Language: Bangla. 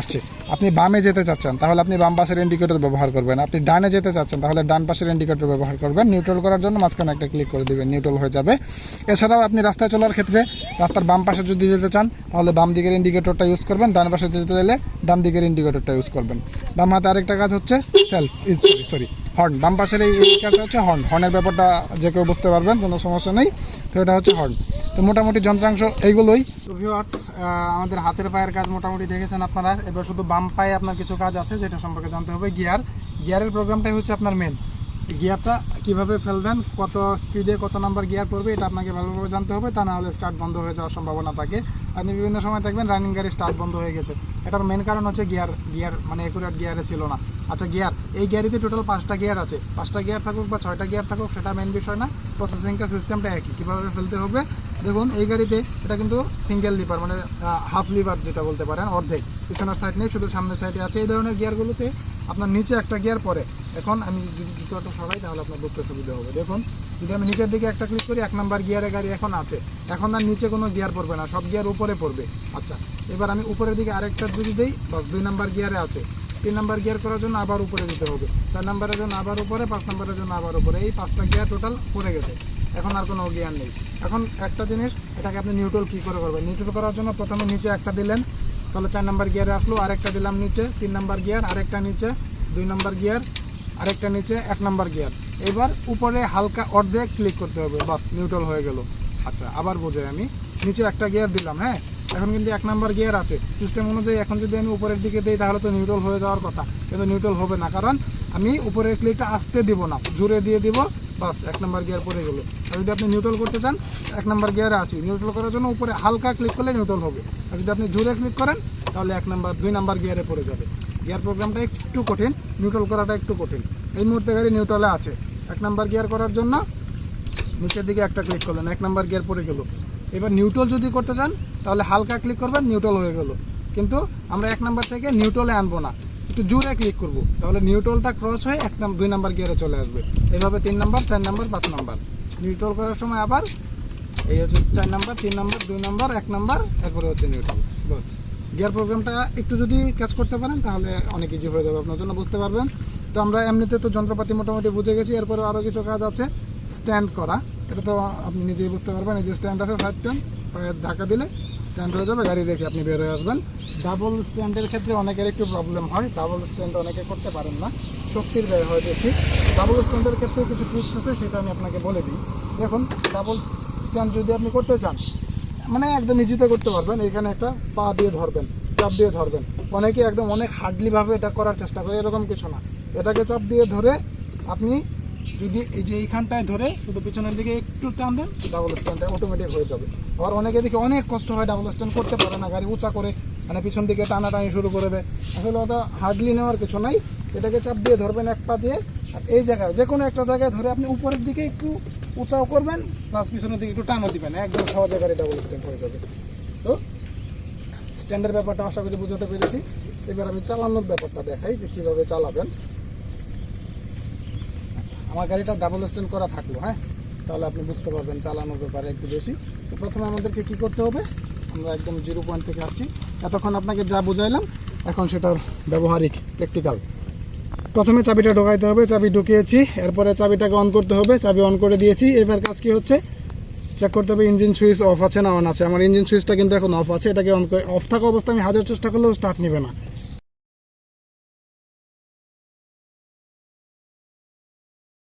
আসছে। আপনি বামে যেতে চাচ্ছেন, তাহলে আপনি বাম পাশের ইন্ডিকেটর ব্যবহার করবেন। আপনি ডানে যেতে চাচ্ছেন, তাহলে ডান পাশের ইন্ডিকেটর ব্যবহার করবেন। নিউট্রাল করার জন্য মাঝখানে একটা ক্লিক করে দেবেন নিউট্রাল হয়ে যাবে। এছাড়াও আপনি রাস্তায় চলার ক্ষেত্রে রাস্তার বাম পাশে যদি যেতে চান, তাহলে বাম দিকের ইন্ডিকেটরটা ইউজ করবেন। ডান পাশে যেতে চাইলে ডান দিকের ইন্ডিকেটরটা ইউজ করবেন। বাম হাতে আরেকটা কাজ হচ্ছে সেলফ সরি হর্ন, বাম পাশের এই কাজটা হচ্ছে হর্ন। হর্নের ব্যাপারটা যে কেউ বুঝতে পারবেন, কোনো সমস্যা নেই। তো এটা হচ্ছে হর্ন। তো মোটামুটি যন্ত্রাংশ এইগুলোই। তো ভিউয়ার্স আমাদের হাতের পায়ের কাজ মোটামুটি দেখেছেন আপনারা। এবার শুধু বাম পায়ে আপনার কিছু কাজ আছে, যেটা সম্পর্কে জানতে হবে। গিয়ার গিয়ারের প্রোগ্রামটাই হচ্ছে আপনার মেন গিয়ারটা কীভাবে ফেলবেন, কত স্পিডে কত নাম্বার গিয়ার পড়বে এটা আপনাকে ভালোভাবে জানতে হবে, তা না হলে স্টার্ট বন্ধ হয়ে যাওয়ার সম্ভাবনা থাকে। আপনি বিভিন্ন সময় দেখবেন রানিং গাড়ি স্টার্ট বন্ধ হয়ে গেছে। এটার মেন কারণ হচ্ছে গিয়ার গিয়ার মানে একুরেট গিয়ারে ছিল না। আচ্ছা গিয়ার এই গাড়িতে টোটাল পাঁচটা গিয়ার আছে। পাঁচটা গিয়ার থাকুক বা ছয়টা গিয়ার থাকুক, সেটা মেন বিষয় না। প্রসেসিংটা সিস্টেমটা একই। কীভাবে ফেলতে হবে? দেখুন, এই গাড়িতে এটা কিন্তু সিঙ্গেল লিভার মানে হাফ লিভার যেটা বলতে পারেন, অর্ধেক। পিছনের সাইড নেই, শুধু সামনের সাইডে আছে। এই ধরনের গিয়ারগুলোতে আপনার নিচে একটা গিয়ার পরে। এখন আমি যদি জুতোটা সরাই, তাহলে আপনার বুঝতে সুবিধা হবে। দেখুন, যদি আমি নিচের দিকে একটা ক্লিক করি, এক নাম্বার গিয়ারে গাড়ি এখন আছে। এখন আর নিচে কোনো গিয়ার পড়বে না, সব গিয়ার উপরে পড়বে। আচ্ছা এবার আমি উপরের দিকে আরেকটা যদি দিই বাস দুই নাম্বার গিয়ারে আছে। তিন নাম্বার গিয়ার করার জন্য আবার উপরে দিতে হবে। চার নাম্বারের জন্য আবার উপরে, পাঁচ নাম্বারের জন্য আবার উপরে। এই পাঁচটা গিয়ার টোটাল পড়ে গেছে। এখন আর কোনো গিয়ার নেই। এখন একটা জিনিস, এটাকে আপনি নিউট্রাল কী করে করবেন? নিউট্রাল করার জন্য প্রথমে নিচে একটা দিলেন। তাহলে চার নাম্বার গিয়ারে আসলো, আরেকটা দিলাম নিচে, তিন নাম্বার গিয়ার আরেকটা নিচে, দুই নাম্বার গিয়ার আরেকটা নিচে, এক নাম্বার গিয়ার এবার উপরে হালকা অর্ধেক ক্লিক করতে হবে, বাস নিউট্রাল হয়ে গেল। আচ্ছা আবার বোঝাই আমি। নিচে একটা গিয়ার দিলাম হ্যাঁ? এখন কিন্তু এক নাম্বার গিয়ার আছে। সিস্টেম অনুযায়ী এখন যদি আমি উপরের দিকে দিই, তাহলে তো নিউট্রাল হয়ে যাওয়ার কথা। কিন্তু নিউট্রাল হবে না, কারণ আমি উপরের ক্লিকটা আসতে দিব না। জুড়ে দিয়ে দিব, বাস এক নাম্বার গিয়ার পড়ে গেলো। আর যদি আপনি নিউট্রাল করতে চান, এক নাম্বার গিয়ারে আছি। নিউট্রাল করার জন্য উপরে হালকা ক্লিক করলে নিউট্রাল হবে। আর যদি আপনি জুড়ে ক্লিক করেন, তাহলে এক নাম্বার দুই নাম্বার গিয়ারে পড়ে যাবে। গিয়ার প্রোগ্রামটা একটু কঠিন নিউট্রাল করাটা একটু কঠিন। এই মুহূর্তে গাড়ি নিউট্রালে আছে। এক নাম্বার গিয়ার করার জন্য নিচের দিকে একটা ক্লিক করলেন, এক নাম্বার গিয়ার পড়ে গেল। এবার নিউট্রাল যদি করতে চান, তাহলে হালকা ক্লিক করবেন নিউট্রাল হয়ে গেল। কিন্তু আমরা এক নাম্বার থেকে নিউট্রালে আনব না। একটু জোরে ক্লিক করব। তাহলে নিউট্রালটা ক্রস হয়ে এক নাম্বার দুই নাম্বার গিয়ারে চলে আসবে। এভাবে তিন নাম্বার চার নাম্বার পাঁচ নাম্বার নিউট্রাল করার সময় আবার এই হচ্ছে চার নাম্বার তিন নাম্বার দুই নাম্বার এক নাম্বার এরপরে হচ্ছে নিউট্রাল বাস গিয়ার প্রোগ্রামটা একটু যদি ক্যাচ করতে পারেন, তাহলে অনেক ইজি হয়ে যাবে আপনার জন্য, বুঝতে পারবেন? তো আমরা এমনিতে তো যন্ত্রপাতি মোটামুটি বুঝে গেছি, এরপরে আরও কিছু কাজ আছে। স্ট্যান্ড করা, এটা তো আপনি নিজেই বুঝতে পারবেন, এই যে স্ট্যান্ড আছে সাইড স্ট্যান্ড পায়ের ধাক্কা দিলে স্ট্যান্ড হয়ে যাবে, গাড়ি রেখে আপনি বের হয়ে আসবেন। ডাবল স্ট্যান্ডের ক্ষেত্রে অনেকের একটু প্রবলেম হয় ডাবল স্ট্যান্ড অনেকে করতে পারেন না, শক্তির ব্যয় হয় বেশি। ডাবল স্ট্যান্ডের ক্ষেত্রে কিছু ট্রিক্স আছে, সেটা আমি আপনাকে বলে দিই। দেখুন ডাবল স্ট্যান্ড যদি আপনি করতে চান মানে একদম ইজিতে করতে পারবেন, এখানে একটা পা দিয়ে ধরবেন, চাপ দিয়ে ধরবেন। অনেকে একদম অনেক হার্ডলিভাবে এটা করার চেষ্টা করে, এরকম কিছু না। এটাকে চাপ দিয়ে ধরে আপনি যদি এই যে এইখানটায় ধরে শুধু পিছনের দিকে একটু টান দেন ডাবল স্ট্যান্ডটা অটোমেটিক হয়ে যাবে। আবার অনেকে দিকে অনেক কষ্ট হয় ডাবল স্ট্যান্ড করতে পারে না, গাড়ি উঁচা করে মানে পিছন দিকে টানাটানি শুরু করে দেয়। আসলে ওটা হার্ডলি নেওয়ার কিছু নাই। এটাকে চাপ দিয়ে ধরবেন এক পা দিয়ে, আর এই জায়গায় যে কোনো একটা জায়গায় ধরে আপনি উপরের দিকে একটু উঁচাও করবেন প্লাস পিছনের দিকে একটু টানও দিবেন। একদম সহজে গাড়ি ডাবল স্ট্যান্ড হয়ে যাবে। তো স্ট্যান্ডের ব্যাপারটা আশা করি বুঝাতে পেরেছি। এবার আমি চালানোর ব্যাপারটা দেখাই যে কীভাবে চালাবেন। আচ্ছা আমার গাড়িটা ডাবল স্ট্যান্ড করা থাকল হ্যাঁ? তাহলে আপনি বুঝতে পারবেন চালানোর ব্যাপারে একটু বেশি। তো প্রথমে আমাদেরকে কি করতে হবে? আমরা একদম জিরো পয়েন্ট থেকে আসছি। এতক্ষণ আপনাকে যা বুঝাইলাম, এখন সেটার ব্যবহারিক প্র্যাকটিক্যাল প্রথমে চাবিটা ঢোকাইতে হবে, চাবি ঢুকিয়েছি, এরপরে চাবিটাকে অন করতে হবে, চাবি অন করে দিয়েছি। এবার কাজ কি হচ্ছে? চেক করতে হবে ইঞ্জিন সুইচ অফ আছে না অন আছে। আমার ইঞ্জিন সুইচটা কিন্তু এখন অফ আছে, এটাকে অন করে অফ থাকা অবস্থা আমি হাজার চেষ্টা করলেও স্টার্ট নেবে না।